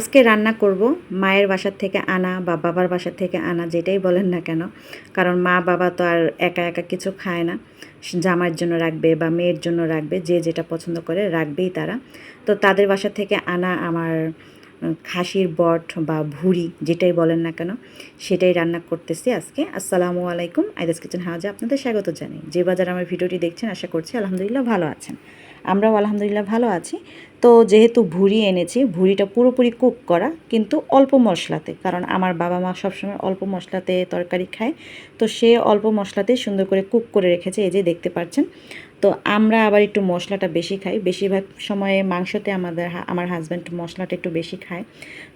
আজকে রান্না করব মায়ের বাসার থেকে আনা বা বাবার বাসার থেকে আনা, যেটাই বলেন না কেন। কারণ মা বাবা তো আর একা একা কিছু খায় না। জামার জন্য রাখবে বা মেয়ের জন্য রাখবে, যে যেটা পছন্দ করে রাখবেই তারা। তো তাদের বাসা থেকে আনা আমার খাসির বট বা ভুড়ি, যেটাই বলেন না কেন, সেটাই রান্না করতেছি আজকে। আসসালামু আলাইকুম। আইদাস কিচেন হাউজে আপনাদের স্বাগত জানাই। যে বাজার আমার ভিডিওটি দেখছেন, আশা করছি আলহামদুলিল্লাহ ভালো আছেন। আমরাও আলহামদুলিল্লাহ ভালো আছি। তো যেহেতু ভুড়ি এনেছি, ভুড়িটা পুরোপুরি কুক করা, কিন্তু অল্প মশলাতে, কারণ আমার বাবা মা সবসময় অল্প মশলাতে তরকারি খায়। তো সে অল্প মশলাতে সুন্দর করে কুক করে রেখেছে, এই যে দেখতে পাচ্ছেন। তো আমরা আবার একটু মশলাটা বেশি খাই। বেশিরভাগ সময়ে মাংসতে আমাদের আমার হাজব্যান্ড মশলাটা একটু বেশি খায়।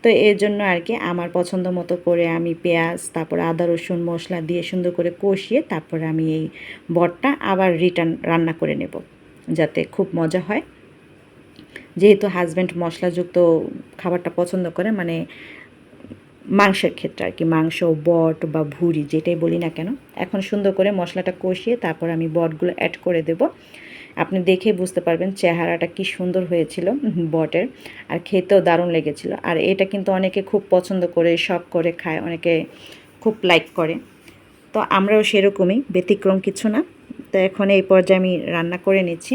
তো এর জন্য আর কি আমার পছন্দ মতো করে আমি পেঁয়াজ, তারপরে আদা, রসুন মশলা দিয়ে সুন্দর করে কষিয়ে তারপরে আমি এই বটটা আবার রিটার্ন রান্না করে নেব। যাতে খুব মজা হয়। যেহেতু হাজব্যান্ড মশলাযুক্ত খাবারটা পছন্দ করে মানে মাংসের ক্ষেত্রে আর কি, মাংস, বট বা ভুড়ি যেটাই বলি না কেন, এখন সুন্দর করে মশলাটা কষিয়ে তারপর আমি বটগুলো অ্যাড করে দেব। আপনি দেখে বুঝতে পারবেন চেহারাটা কি সুন্দর হয়েছিল বটের, আর খেতেও দারুণ লেগেছিল। আর এটা কিন্তু অনেকে খুব পছন্দ করে শখ করে, খায়, অনেকে খুব লাইক করে। তো আমরাও সেরকমই, ব্যতিক্রম কিছু না। তো এখন এই পর্যায়ে আমি রান্না করে নিচ্ছি।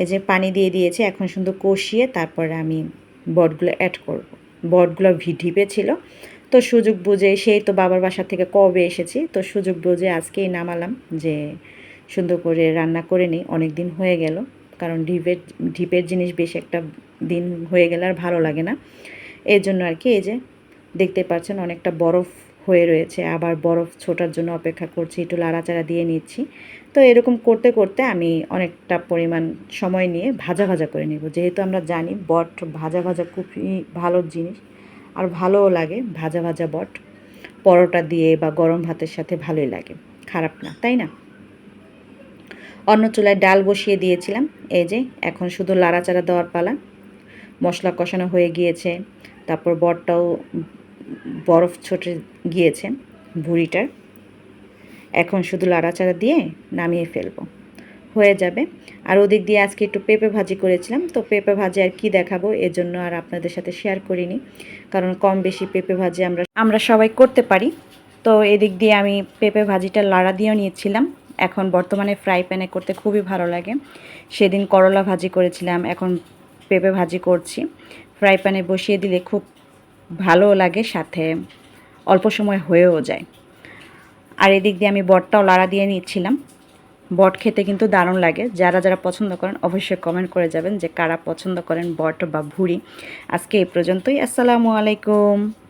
এই যে পানি দিয়ে দিয়েছি, এখন সুন্দর কষিয়ে তারপরে আমি বটগুলো অ্যাড করব। বটগুলো ঢিপে ছিল। তো সুযোগ বুঝে, সেই তো বাবার বাসা থেকে কবে এসেছি, তো সুযোগ বুঝে আজকেই নামালাম যে সুন্দর করে রান্না করে নিই। অনেক দিন হয়ে গেল, কারণ ঢিপের ঢিপের জিনিস বেশ একটা দিন হয়ে গেলে আর ভালো লাগে না। এর জন্য আর কি, এই যে দেখতে পাচ্ছেন অনেকটা বরফ হয়ে রয়েছে। আবার বরফ ছোটার জন্য অপেক্ষা করছি, একটু লাড়াচাড়া দিয়ে নিচ্ছি। তো এরকম করতে করতে আমি অনেকটা পরিমাণ সময় নিয়ে ভাজা ভাজা করে নেব। যেহেতু আমরা জানি বট ভাজা ভাজা খুবই ভালো জিনিস আর ভালোও লাগে, ভাজা ভাজা বট। পরোটা দিয়ে বা গরম ভাতের সাথে ভালোই লাগে। খারাপ না, তাই না? অন্য চুলায় ডাল বসিয়ে দিয়েছিলাম। এই যে, এখন শুধু লাড়াচাড়া দেওয়ার পালা। মশলা কষানো হয়ে গিয়েছে। তারপর বটটাও বরফ ছটে গিয়েছে ভুড়িটার। এখন শুধু লাড়াচাড়া দিয়ে নামিয়ে ফেলব। হয়ে যাবে। আর ওদিক দিয়ে আজকে একটু পেঁপে ভাজি করেছিলাম, তো পেঁপে ভাজি আর কি দেখাবো এর জন্য আর আপনাদের সাথে শেয়ার করিনি। কারণ কম বেশি পেঁপে ভাজি আমরা আমরা সবাই করতে পারি। তো এদিক দিয়ে আমি পেঁপে ভাজিটা লাড়া দিয়েও নিয়েছিলাম। এখন বর্তমানে ফ্রাই প্যানে করতে খুবই ভালো লাগে। সেদিন করলা ভাজি করেছিলাম, এখন পেঁপে ভাজি করছি। ফ্রাই প্যানে বসিয়ে দিলে খুব ভালো লাগে, সাথে অল্প সময় হয়েও যায়। আর এদিক দিয়ে আমি বটটাও লাড়া দিয়ে নিচ্ছিলাম। বট খেতে কিন্তু দারুণ লাগে। যারা যারা পছন্দ করেন অবশ্যই কমেন্ট করে যাবেন যে কারা পছন্দ করেন বট বা ভুড়ি। আজকে এই পর্যন্তই। আসসালামু আলাইকুম।